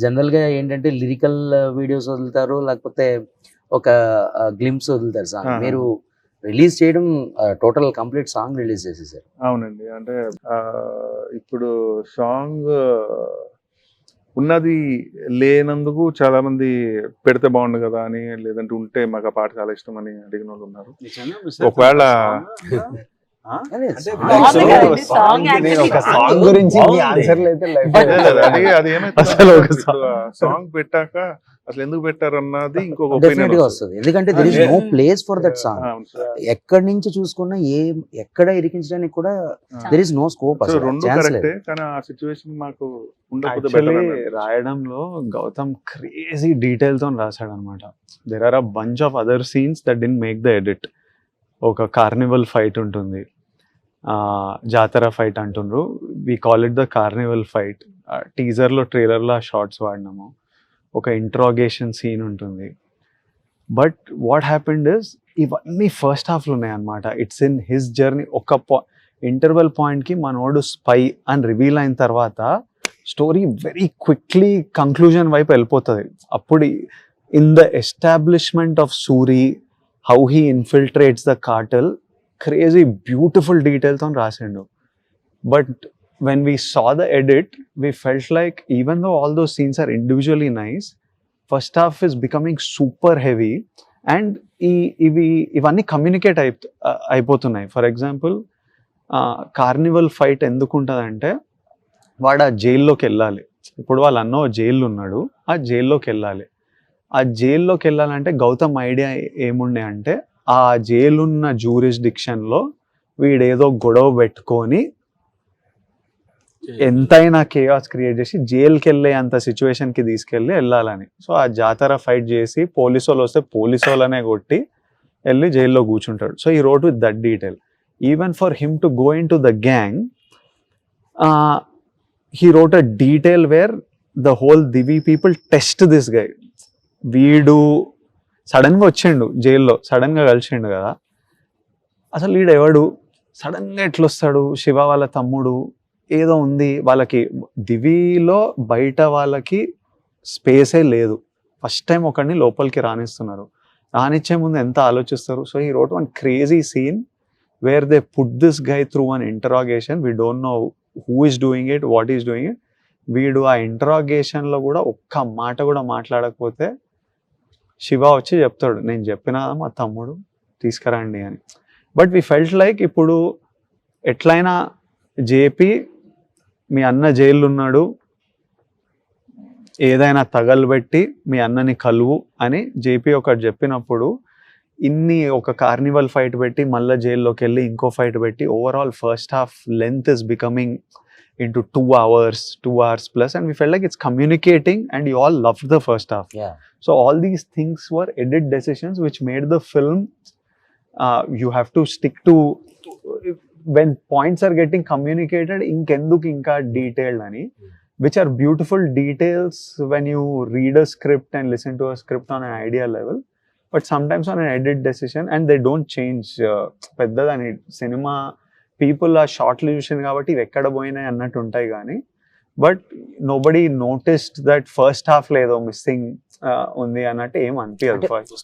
జనరల్గా ఏంటంటే lyrical videos వదులుతారు లేకపోతే ఒక గ్లిమ్స్ వదులుతారు సాంగ్. ఆహా. మీరు రిలీజ్ చేయడం టోటల్ కంప్లీట్ సాంగ్ రిలీజ్ చేసేసారు. అవునండి. అంటే ఇప్పుడు సాంగ్ ఉన్నది లేనందుకు చాలా మంది పెడితే బాగుండు కదా అని లేదంటే ఉంటే మాకు ఆ పాట చాలా ఇష్టం అని అడిగిన వాళ్ళు ఉన్నారు ఒకవేళ సాంగ్ గురించి అసలు ఒక సాంగ్ పెట్టాక అసలు ఎందుకు పెట్టారు అన్నది ఇంకొక డెఫినెట్గా వస్తుంది. ఎందుకంటే there is. No place for that song ఎక్కడి నుంచి చూసుకున్నా ఏ ఎక్కడ ఇరికించడానికి కూడా దెర్ ఇస్ నో స్కోప్ మాకు రాయడంలో గౌతమ్ క్రేజీ డీటెయిల్తో రాశాడు అనమాట there are a bunch of other scenes that didn't make the edit ఒక కార్నివల్ ఫైట్ ఉంటుంది. జాతర ఫైట్ అంటుండ్రు. We call it the carnival fight టీజర్లో ట్రైలర్లో ఆ షార్ట్స్ వాడినాము. ఒక ఇంట్రాగేషన్ సీన్ ఉంటుంది. బట్ వాట్ హ్యాపెండ్ ఇస్ ఇవన్నీ ఫస్ట్ హాఫ్లో ఉన్నాయన్నమాట ఇట్స్ ఇన్ హిస్ జర్నీ ఒక పా ఇంటర్వెల్ పాయింట్కి మనోడు స్పై అని రివీల్ అయిన తర్వాత స్టోరీ వెరీ క్విక్లీ కంక్లూజన్ వైపు వెళ్ళిపోతుంది. అప్పుడు in the establishment of Suri how he infiltrates the cartel crazy beautiful డీటెయిల్తో రాసిండు but when we saw the edit we felt like even though all those scenes are individually nice first half is becoming super heavy and ఈ ఇవి ఇవన్నీ communicate అయి అయిపోతున్నాయి. For example Carnival fight ఎందుకు ఉంటుందంటే వాడు ఆ జైల్లోకి వెళ్ళాలి. ఇప్పుడు వాళ్ళు అన్న జైల్లో ఉన్నాడు. ఆ జైల్లోకి వెళ్ళాలి. ఆ జైల్లోకి వెళ్ళాలంటే గౌతమ్ ఐడియా ఏముండే అంటే ఆ జైలున్న జూరిస్డిక్షన్లో వీడేదో గొడవ పెట్టుకొని ఎంతైనా కేయాస్ క్రియేట్ చేసి జైలుకి వెళ్ళే అంత సిచ్యువేషన్కి తీసుకెళ్ళి వెళ్ళాలని. సో ఆ జాతర ఫైట్ చేసి పోలీసు వాళ్ళు వస్తే పోలీసు వాళ్ళనే కొట్టి వెళ్ళి జైల్లో కూర్చుంటాడు. సో ఈ road with that detail even for him to go into the gang he wrote a detail where the whole Divi people test this guy వీడు సడన్గా వచ్చిండు జైల్లో సడన్గా కలిసిండు కదా. అసలు వీడు ఎవడు? సడన్గా ఎట్లొస్తాడు? శివ వాళ్ళ తమ్ముడు ఏదో ఉంది. వాళ్ళకి దివిలో బయట వాళ్ళకి స్పేసే లేదు. ఫస్ట్ టైం ఒకడిని లోపలికి రాణిస్తున్నారు రానిచ్చే ముందు ఎంత ఆలోచిస్తారు? సో ఈ wrote one crazy scene where they put this guy through an interrogation we don't know who is doing it what is doing it వీడు ఆ ఇంటరాగేషన్లో కూడా ఒక్క మాట కూడా మాట్లాడకపోతే శివ వచ్చి చెప్తాడు నేను చెప్పిన మా తమ్ముడు తీసుకురండి అని. బట్ వి ఫెల్ట్ లైక్ ఇప్పుడు ఎట్లయినా జేపీ మీ అన్న జైలు ఉన్నాడు ఏదైనా తగలబెట్టి మీ అన్నని కలువు అని జేపీ ఒకటి చెప్పినప్పుడు ఇన్ని ఒక కార్నివల్ ఫైట్ పెట్టి మళ్ళీ జైల్లోకి వెళ్ళి ఇంకో ఫైట్ పెట్టి overall first half length is becoming into two hours, two hours plus, and we felt like it's communicating, and you all loved the first half. Yeah. So all these things were edit decisions which made the film. Uh, you have to stick to when points are getting communicated in Kenduk Inka detailed, Ani, which are beautiful details when you read a script and listen to a script on an idea level. But sometimes on an edit decision, and they don't change. Uh, cinema people ఆ షార్ట్లు చూసింది కాబట్టి ఇవి ఎక్కడ పోయినాయి అన్నట్టు ఉంటాయి కానీ but nobody noticed that first half లేదో మిస్సింగ్ ఉంది అన్నట్టు ఏం అనిపించదు